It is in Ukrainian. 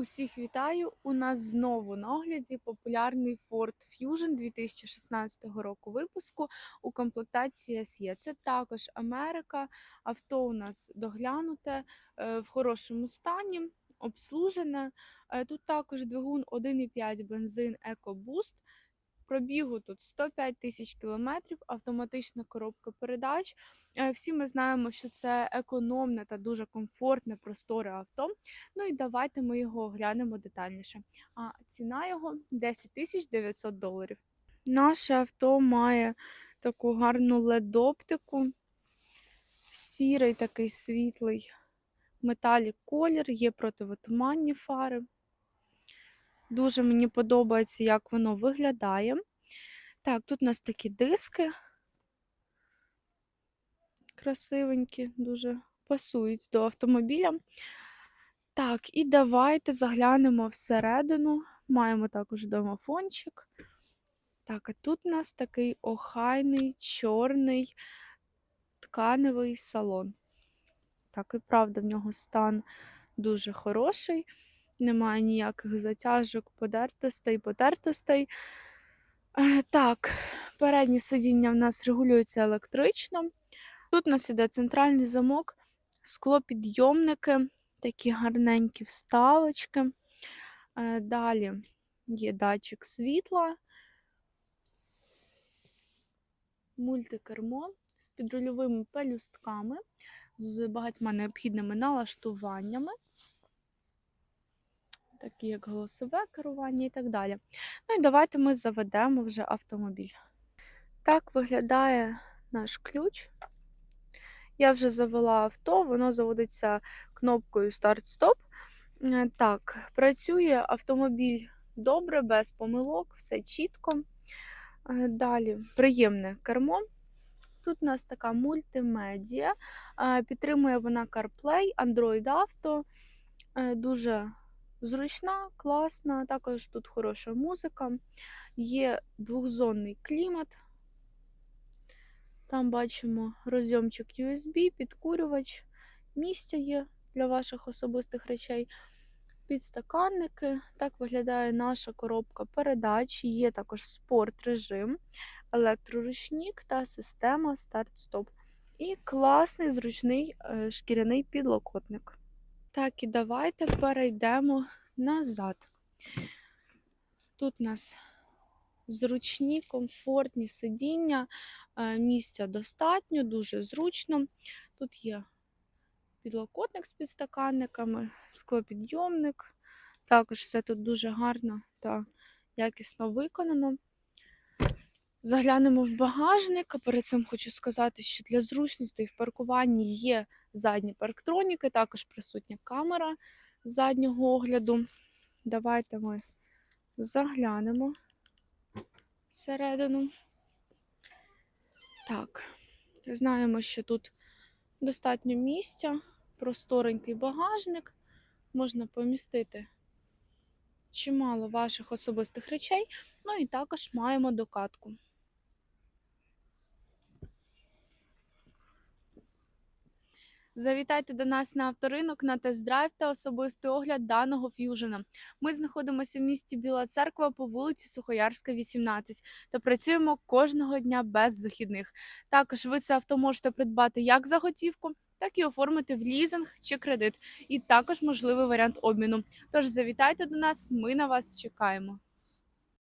Усіх вітаю! У нас знову на огляді популярний Ford Fusion 2016 року випуску у комплектації SE. Це також Америка. Авто у нас доглянуте е, в хорошому стані, обслужене. Е, Тут також двигун 1,5 бензин EcoBoost. Пробігу тут 105 тисяч кілометрів, автоматична коробка передач. Е, Всі ми знаємо, що це економне та дуже комфортне, просторе авто. Ну і давайте ми його оглянемо детальніше. А ціна його 10 тисяч 900 доларів. Наше авто має таку гарну LED-оптику, сірий такий світлий металік колір, є противотуманні фари. Дуже мені подобається, як воно виглядає. Так, тут у нас такі диски красивенькі, дуже пасують до автомобіля. Так, і давайте заглянемо всередину. Маємо також домофончик. Так, а тут у нас такий охайний, чорний тканевий салон. Так, і правда, в нього стан дуже хороший. Немає ніяких затяжок, подертостей, потертостей. Е, Так, переднє сидіння в нас регулюється електрично. Тут у нас іде центральний замок, склопідйомники, такі гарненькі вставочки. Е, Далі є датчик світла, мультикермо з підрульовими пелюстками, з багатьма необхідними налаштуваннями, такі як голосове керування і так далі. Ну і давайте ми заведемо вже автомобіль. Так виглядає наш ключ. Я вже завела авто, воно заводиться кнопкою старт-стоп. Е, Так, працює автомобіль добре, без помилок, все чітко. Е, Далі приємне кермо. Тут у нас така мультимедіа. Е, Підтримує вона CarPlay, Android Auto. Дуже зручна, класна. Також тут хороша музика. Є двохзонний клімат. Там бачимо розйомчик USB, підкурювач, місця є для ваших особистих речей, підстаканники. Так виглядає наша коробка передач. Є також спорт режим, електроручник та система старт-стоп. І класний зручний е, шкіряний підлокотник. Так, і давайте перейдемо назад. Тут у нас зручні, комфортні сидіння, е, місця достатньо, дуже зручно. Тут є підлокотник з підстаканниками, склопідйомник. Також все тут дуже гарно та якісно виконано. Заглянемо в багажник, перед цим хочу сказати, що для зручності в паркуванні є задні парктроніки, також присутня камера заднього огляду. Давайте ми заглянемо всередину. Так, знаємо, що тут достатньо місця, просторенький багажник, можна помістити чимало ваших особистих речей, ну і також маємо докатку. Завітайте до нас на авторинок на тест-драйв та особистий огляд даного ф'южена. Ми знаходимося в місті Біла Церква по вулиці Сухоярська, 18 та працюємо кожного дня без вихідних. Також ви це авто можете придбати як за готівку, так і оформити в лізинг чи кредит. І також можливий варіант обміну. Тож завітайте до нас, ми на вас чекаємо.